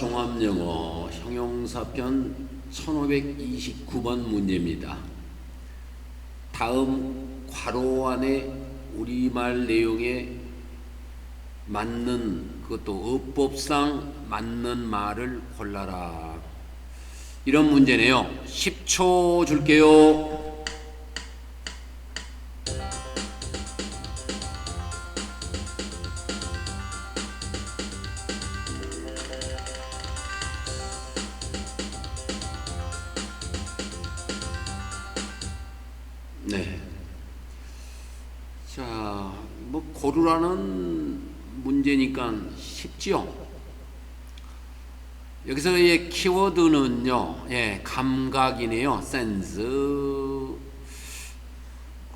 종합영어 형용사편 1529번 문제입니다. 다음 괄호 안에 우리말 내용에 맞는 그것도 어법상 맞는 말을 골라라. 이런 문제네요. 10초 줄게요. 네. 자, 뭐 고르라는 문제니까 쉽지요. 여기서의 키워드는요, 예, 감각이네요. 센스.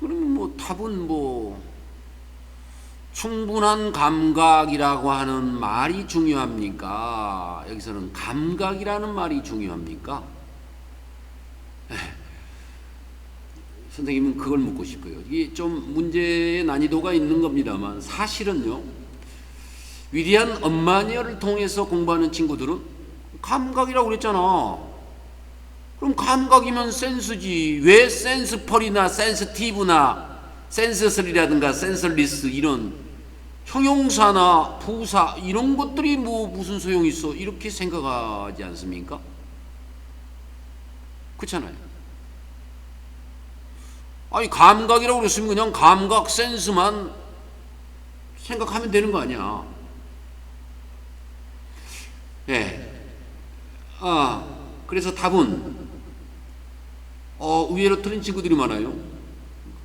그러면 뭐 답은 뭐 충분한 감각이라고 하는 말이 중요합니까? 여기서는 감각이라는 말이 중요합니까? 예. 선생님은 그걸 묻고 싶어요. 이게 좀 문제의 난이도가 있는 겁니다만 사실은요. 위대한 엄마니어를 통해서 공부하는 친구들은 감각이라고 그랬잖아. 그럼 감각이면 센스지. 왜 센스펄이나 센스티브나 센서슬이라든가 센설리스 이런 형용사나 부사 이런 것들이 뭐 무슨 소용이 있어? 이렇게 생각하지 않습니까? 그렇잖아요. 아니 감각이라고 그랬으면 그냥 감각 센스만 생각하면 되는 거 아니야. 예. 아, 그래서 답은 어, 의외로 틀린 친구들이 많아요.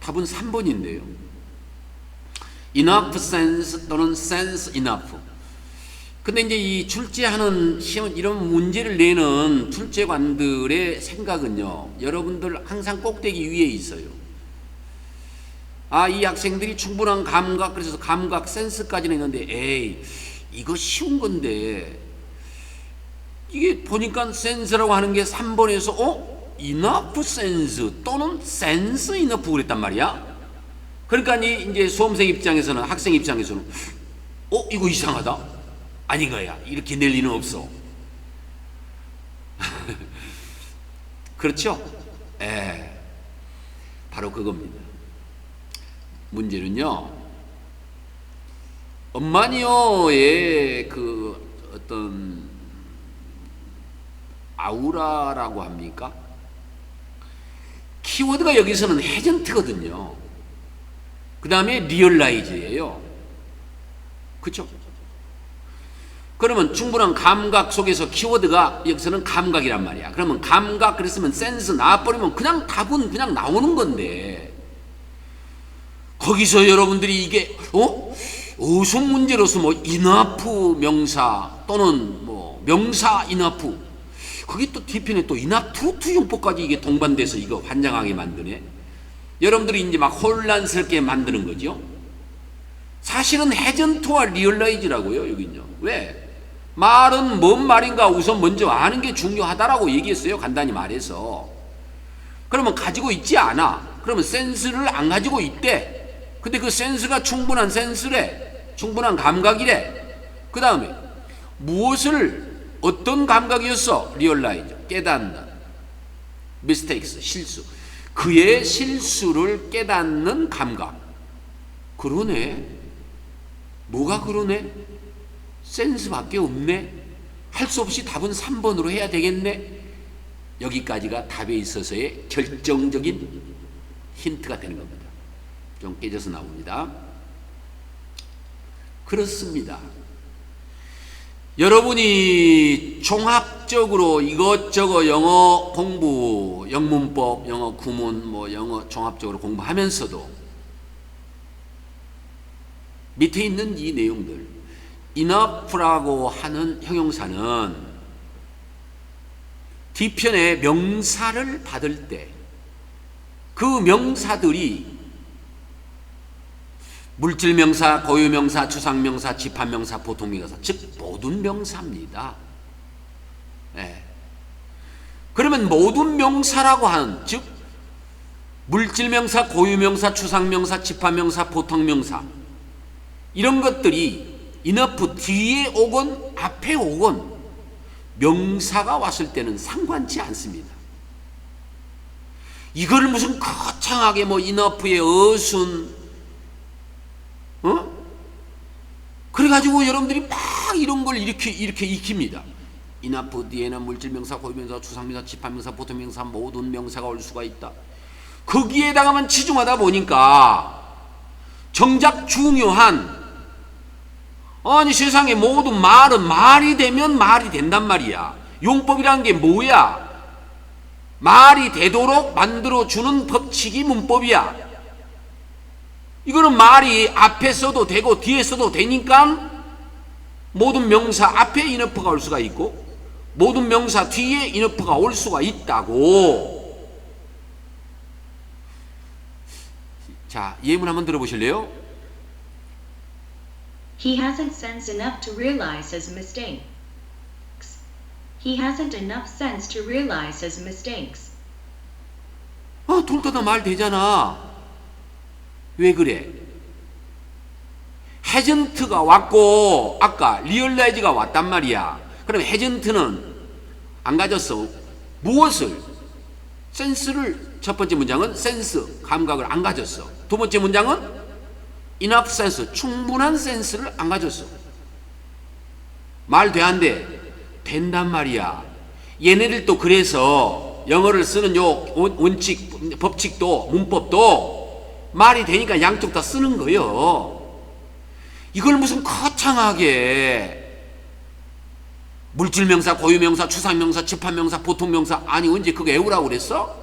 답은 3번인데요. enough sense 또는 sense enough. 근데 이제 이 출제하는 시험 이런 문제를 내는 출제관들의 생각은요. 여러분들 항상 꼭대기 위에 있어요. 아, 이 학생들이 충분한 감각, 그래서 감각 센스까지는 있는데, 에이, 이거 쉬운 건데, 이게 보니까 센스라고 하는 게 3번에서, 어? enough sense 또는 sense enough 그랬단 말이야. 그러니까 이 이제 수험생 입장에서는, 학생 입장에서는, 어? 이거 이상하다? 아닌 거야. 이렇게 낼 리는 없어. 그렇죠? 예. 바로 그겁니다. 문제는요. 엄마니어의 그 어떤 아우라라고 합니까? 키워드가 여기서는 해전트거든요. 그 다음에 리얼라이즈예요. 그렇죠? 그러면 충분한 감각 속에서 키워드가 여기서는 감각이란 말이야. 그러면 감각 그랬으면 센스 나와버리면 그냥 답은 그냥 나오는 건데 거기서 여러분들이 이게 어 어속 문제로서 뭐 이나프 명사 또는 뭐 명사 이나프 그게 또 뒤편에 또 이나투투 용법까지 이게 동반돼서 이거 환장하게 만드네. 여러분들이 이제 막 혼란스럽게 만드는 거죠. 사실은 해전투와 리얼라이즈라고요 여기는요. 왜? 말은 뭔 말인가 우선 먼저 아는 게 중요하다라고 얘기했어요. 간단히 말해서. 그러면 가지고 있지 않아. 그러면 센스를 안 가지고 있대. 근데 그 센스가 충분한 센스래. 충분한 감각이래. 그 다음에 무엇을 어떤 감각이었어? 리얼라이즈. 깨닫는. 미스테이크스. 실수. 그의 실수를 깨닫는 감각. 그러네. 뭐가 그러네? 센스밖에 없네. 할 수 없이 답은 3번으로 해야 되겠네. 여기까지가 답에 있어서의 결정적인 힌트가 되는 겁니다. 좀 깨져서 나옵니다. 그렇습니다. 여러분이 종합적으로 이것저것 영어 공부, 영문법, 영어 구문, 뭐 영어 종합적으로 공부하면서도 밑에 있는 이 내용들, enough라고 하는 형용사는 뒤편에 명사를 받을 때 그 명사들이 물질 명사, 고유 명사, 추상 명사, 집합 명사, 보통 명사, 즉 모든 명사입니다. 예. 그러면 모든 명사라고 하는 즉 물질 명사, 고유 명사, 추상 명사, 집합 명사, 보통 명사 이런 것들이 이너프 뒤에 오건 앞에 오건 명사가 왔을 때는 상관치 않습니다. 이걸 무슨 거창하게 뭐 인어프의 어순, 어? 그래가지고 여러분들이 막 이런 걸 이렇게 이렇게 익힙니다. 인아프 뒤에는 물질명사, 고유명사, 추상명사, 집합명사, 보통명사 모든 명사가 올 수가 있다. 거기에다가만 치중하다 보니까 정작 중요한 아니 세상에 모든 말은 말이 되면 말이 된단 말이야. 용법이라는 게 뭐야? 말이 되도록 만들어 주는 법칙이 문법이야. 이거는 말이 앞에 써도 되고 뒤에 써도 되니까 모든 명사 앞에 인어프가 올 수가 있고 모든 명사 뒤에 인어프가 올 수가 있다고. 자, 예문 한번 들어보실래요? He hasn't sense enough to realize his mistakes. He hasn't enough sense to realize his mistakes. 아, 둘다말 되잖아. 왜 그래? 해전트가 왔고 아까 리얼라이즈가 왔단 말이야. 그럼 해전트는 안 가졌어. 무엇을? 센스를 첫 번째 문장은 센스 감각을 안 가졌어. 두 번째 문장은 enough sense 충분한 센스를 안 가졌어. 말 돼 안 돼? 된단 말이야. 얘네들도 그래서 영어를 쓰는 요 원- 원칙 법칙도 문법도 말이 되니까 양쪽 다 쓰는 거요. 이걸 무슨 거창하게 물질명사, 고유명사, 추상명사, 집합명사, 보통명사 아니 언제 그거 외우라고 그랬어?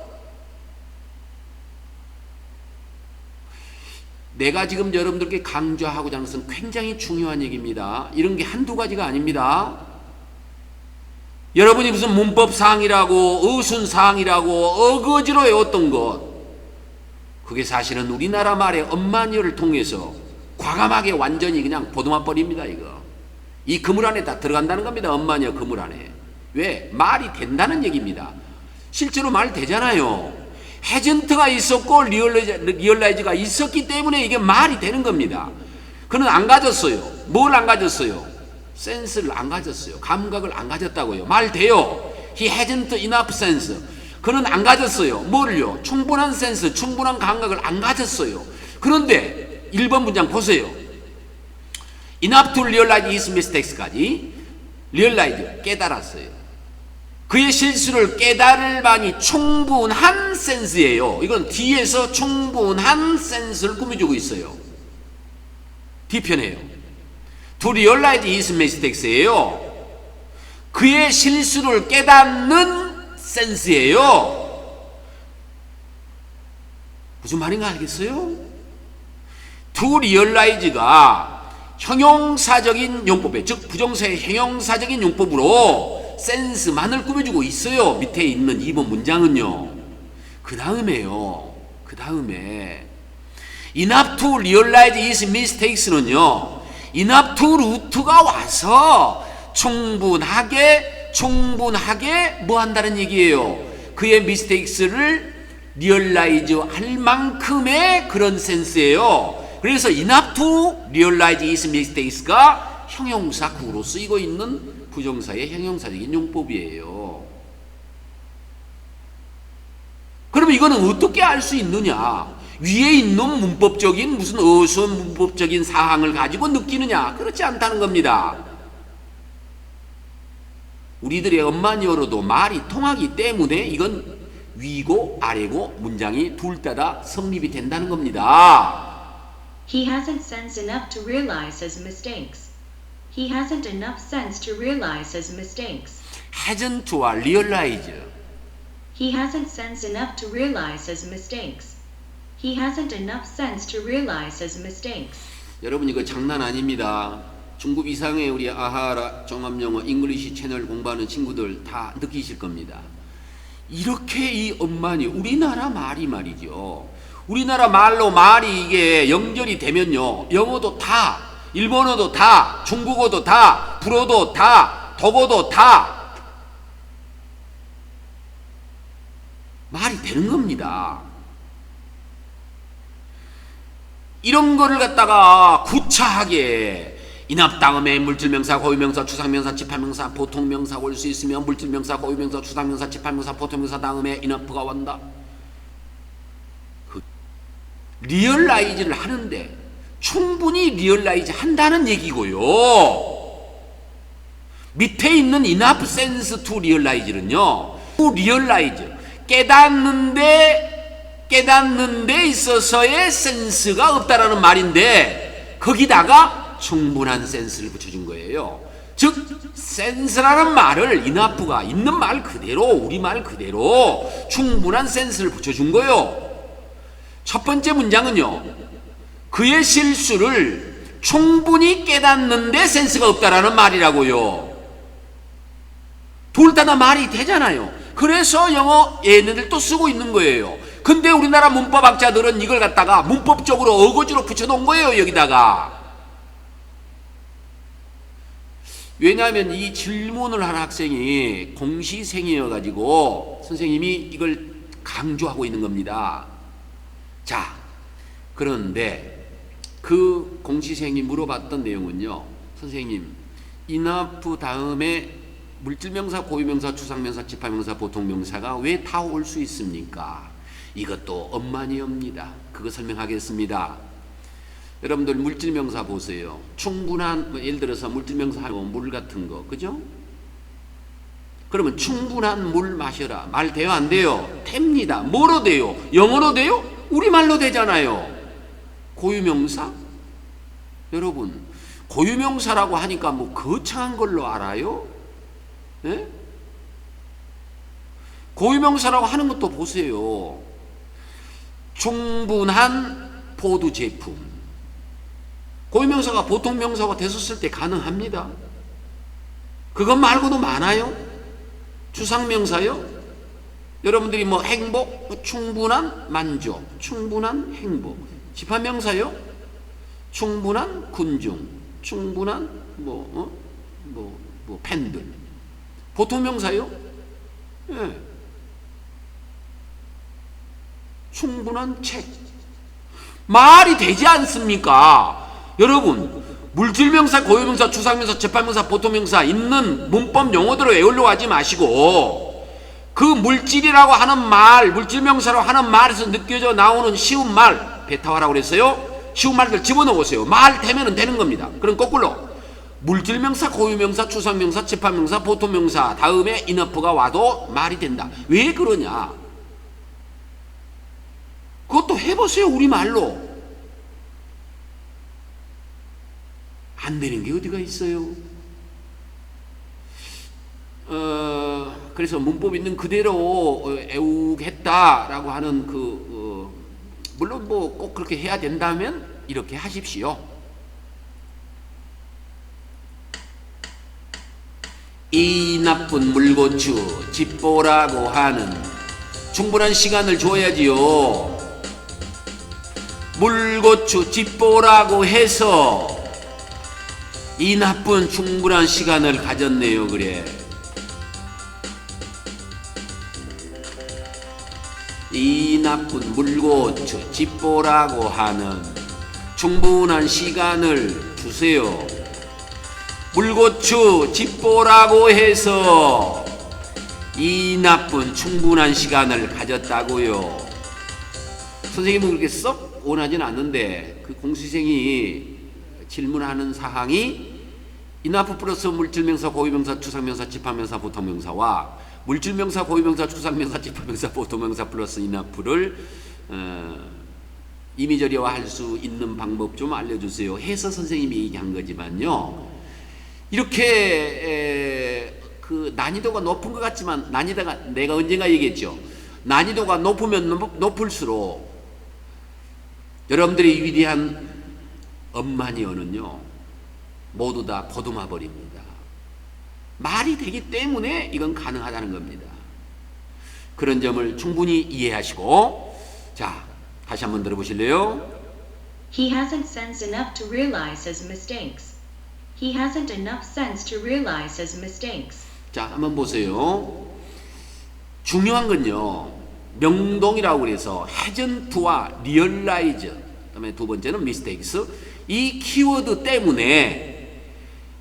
내가 지금 여러분들께 강조하고자 하는 것은 굉장히 중요한 얘기입니다. 이런 게 한두 가지가 아닙니다. 여러분이 무슨 문법 사항이라고 어순 사항이라고 어거지로 외웠던 것 그게 사실은 우리나라 말의 엄마니어를 통해서 과감하게 완전히 그냥 보도만 버립니다 이거 이 그물 안에 다 들어간다는 겁니다 엄마니어 그물 안에 왜 말이 된다는 얘기입니다 실제로 말 되잖아요 해전트가 있었고 리얼라이즈, 리얼라이즈 가 있었기 때문에 이게 말이 되는 겁니다 그는 안 가졌어요 뭘 안 가졌어요 센스를 안 가졌어요. 감각을 안 가졌다고요. 말 돼요. He hasn't enough sense. 그는 안 가졌어요. 뭐를요? 충분한 센스, 충분한 감각을 안 가졌어요. 그런데 1번 문장 보세요. Enough to realize his mistakes까지 realize 깨달았어요. 그의 실수를 깨달을 만이 충분한 센스예요. 이건 뒤에서 충분한 센스를 꾸며주고 있어요. 뒤편에요. To realize his mistakes예요. 그의 실수를 깨닫는 센스예요. 무슨 말인가 알겠어요? To realize가 형용사적인 용법에 즉 부정사의 형용사적인 용법으로 센스만을 꾸며주고 있어요. 밑에 있는 2번 문장은요. 그 다음에요. 그 다음에 enough to realize his mistakes는요. enough to 루트가 와서 충분하게 충분하게 뭐 한다는 얘기예요. 그의 mistakes를 리얼라이즈 할 만큼의 그런 센스예요. 그래서 enough to realize his mistakes가 형용사 구로 쓰이고 있는 부정사의 형용사적인 용법이에요. 그러면 이거는 어떻게 알 수 있느냐? 위에 있는 문법적인 무슨 어순 문법적인 사항을 가지고 느끼느냐? 그렇지 않다는 겁니다. 우리들의 엄마니어로도 말이 통하기 때문에 이건 위고 아래고 문장이 둘 다 다 성립이 된다는 겁니다. He hasn't sense enough to realize his mistakes. He hasn't enough sense to realize his mistakes. hasn't와 realize He hasn't sense enough to realize his mistakes. He hasn't enough sense to realize his mistakes. 여러분 이거 장난 아닙니다. 중급 이상의 우리 아하라 종합영어 잉글리시 채널 공부하는 친구들 다 느끼실 겁니다. 이렇게 이 엄마니 우리나라 말이 말이죠. 우리나라 말로 말이 이게 연결이 되면요. 영어도 다, 일본어도 다, 중국어도 다, 불어도 다, 독어도 다 말이 되는 겁니다. 이런 거를 갖다가 구차하게 인합 다음에 물질명사, 고유명사, 추상명사, 지파명사, 보통명사 올 수 있으면 물질명사, 고유명사, 추상명사, 지파명사, 보통명사 다음에 인합부가 온다. 그 리얼라이즈를 하는데 충분히 리얼라이즈 한다는 얘기고요. 밑에 있는 enough sense to realize는요. to realize 깨닫는데 깨닫는 데 있어서의 센스가 없다라는 말인데 거기다가 충분한 센스를 붙여준 거예요. 즉 센스라는 말을 인하프가 있는 말 그대로 우리 말 그대로 충분한 센스를 붙여준 거예요. 첫 번째 문장은요. 그의 실수를 충분히 깨닫는데 센스가 없다라는 말이라고요. 둘 다 다 말이 되잖아요. 그래서 영어 얘네들도 쓰고 있는 거예요. 근데 우리나라 문법학자들은 이걸 갖다가 문법적으로 어거지로 붙여놓은 거예요, 여기다가. 왜냐하면 이 질문을 한 학생이 공시생이어가지고 선생님이 이걸 강조하고 있는 겁니다. 자, 그런데 그 공시생이 물어봤던 내용은요, 선생님, 인하프 다음에 물질명사, 고유명사, 추상명사, 지파명사, 보통명사가 왜 다 올 수 있습니까? 이것도 엄마니옵니다. 그거 설명하겠습니다. 여러분들 물질명사 보세요. 충분한 뭐 예를 들어서 물질명사 하면 물 같은 거, 그죠? 그러면 충분한 물 마셔라. 말 돼요, 안 돼요? 됩니다. 뭐로 돼요? 영어로 돼요? 우리말로 되잖아요. 고유명사? 여러분, 고유명사라고 하니까 뭐 거창한 걸로 알아요? 예? 고유명사라고 하는 것도 보세요. 충분한 포도 제품. 고유명사가 보통 명사가 됐었을 때 가능합니다. 그것 말고도 많아요. 추상명사요. 여러분들이 뭐 행복, 뭐 충분한 만족, 충분한 행복. 지파명사요. 충분한 군중, 충분한 뭐, 어? 뭐, 뭐 팬들. 보통 명사요? 예. 충분한 책. 말이 되지 않습니까? 여러분, 물질명사, 고유명사, 추상명사, 재판명사, 보통명사 있는 문법 용어대로 외우려고 하지 마시고 그 물질이라고 하는 말, 물질명사라고 하는 말에서 느껴져 나오는 쉬운 말, 베타화라고 그랬어요? 쉬운 말들 집어넣으세요. 말 되면 되는 겁니다. 그럼 거꾸로 물질명사, 고유명사, 추상명사, 재판명사, 보통명사 다음에 인어프가 와도 말이 된다. 왜 그러냐? 그것도 해보세요. 우리말로. 안 되는 게 어디가 있어요? 어, 그래서 문법 있는 그대로 어, 애우겠다라고 하는 그 어, 물론 뭐 꼭 그렇게 해야 된다면 이렇게 하십시오. 이 나쁜 물고추 집보라고 하는 충분한 시간을 줘야지요. 물고추 집보라고 해서 이 나쁜 충분한 시간을 가졌네요, 그래. 이 나쁜 물고추 집보라고 하는 충분한 시간을 주세요. 물고추 집보라고 해서 이 나쁜 충분한 시간을 가졌다고요. 선생님은 그렇게 썩 원하진 않는데 그 공시생이 질문하는 사항이 인하프 플러스 물질명사, 고유명사, 추상명사, 집합명사, 보통명사와 물질명사, 고유명사, 추상명사, 집합명사, 보통명사 플러스 인하프를 어, 이미저리화할 수 있는 방법 좀 알려주세요. 해서 선생님이 얘기한 거지만요. 이렇게 에, 그 난이도가 높은 것 같지만 난이도가 내가 언젠가 얘기했죠. 난이도가 높으면 높- 높을수록 여러분들이 위대한 엄마니어는요 모두 다 고도마 버립니다. 말이 되기 때문에 이건 가능하다는 겁니다. 그런 점을 충분히 이해하시고 자 다시 한번 들어보실래요? He hasn't sense enough to realize his mistakes. He hasn't enough sense to realize his mistakes. 자, 한번 보세요. 중요한 건요. 명동이라고 그래서 해전투와 리얼라이즈 그다음에 두 번째는 미스테이크스 이 키워드 때문에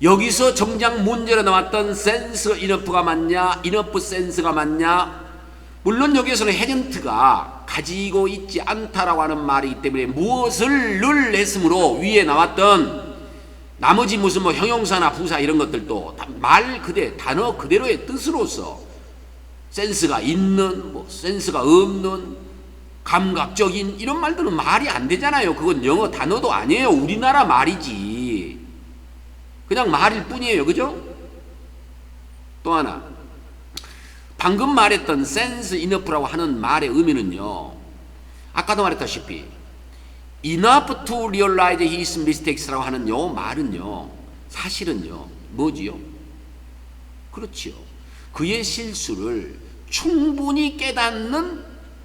여기서 정작 문제로 나왔던 센스 이너프가 맞냐, 이너프 센스가 맞냐? 물론 여기에서는 헤전트가 가지고 있지 않다라고 하는 말이기 때문에 무엇을 늘 했으므로 위에 나왔던 나머지 무슨 뭐 형용사나 부사 이런 것들도 다말 그대 단어 그대로의 뜻으로서 센스가 있는 뭐 센스가 없는 감각적인 이런 말들은 말이 안 되잖아요. 그건 영어 단어도 아니에요. 우리나라 말이지. 그냥 말일 뿐이에요. 그죠? 또 하나. 방금 말했던 sense enough라고 하는 말의 의미는요. 아까도 말했다시피 enough to realize his mistakes라고 하는 요 말은요. 사실은요. 뭐지요? 그렇지요. 그의 실수를 충분히 깨닫는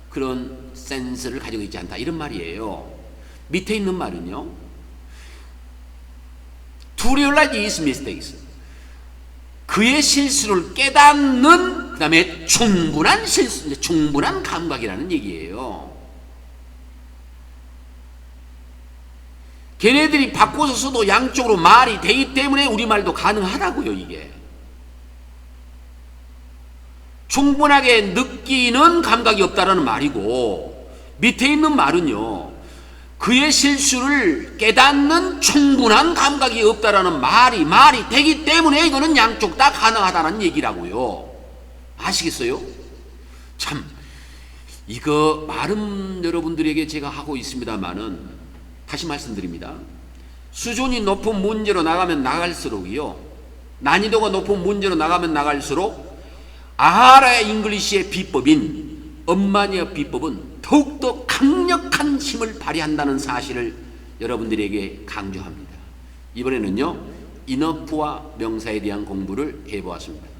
그런 센스를 가지고 있지 않다. 이런 말이에요. 밑에 있는 말은요. To realize his mistakes. 그의 실수를 깨닫는 그다음에 충분한 실수, 충분한 감각이라는 얘기예요. 걔네들이 바꿔서 써도 양쪽으로 말이 되기 때문에 우리말도 가능하다고요, 이게. 충분하게 느끼는 감각이 없다라는 말이고 밑에 있는 말은요. 그의 실수를 깨닫는 충분한 감각이 없다라는 말이 말이 되기 때문에 이거는 양쪽 다 가능하다는 얘기라고요. 아시겠어요? 참 이거 말은 여러분들에게 제가 하고 있습니다만은 다시 말씀드립니다. 수준이 높은 문제로 나가면 나갈수록이요. 난이도가 높은 문제로 나가면 나갈수록 아하라 잉글리시의 비법인 엄마니아 비법은 더욱더 강력한 힘을 발휘한다는 사실을 여러분들에게 강조합니다. 이번에는요, 인어프와 명사에 대한 공부를 해보았습니다.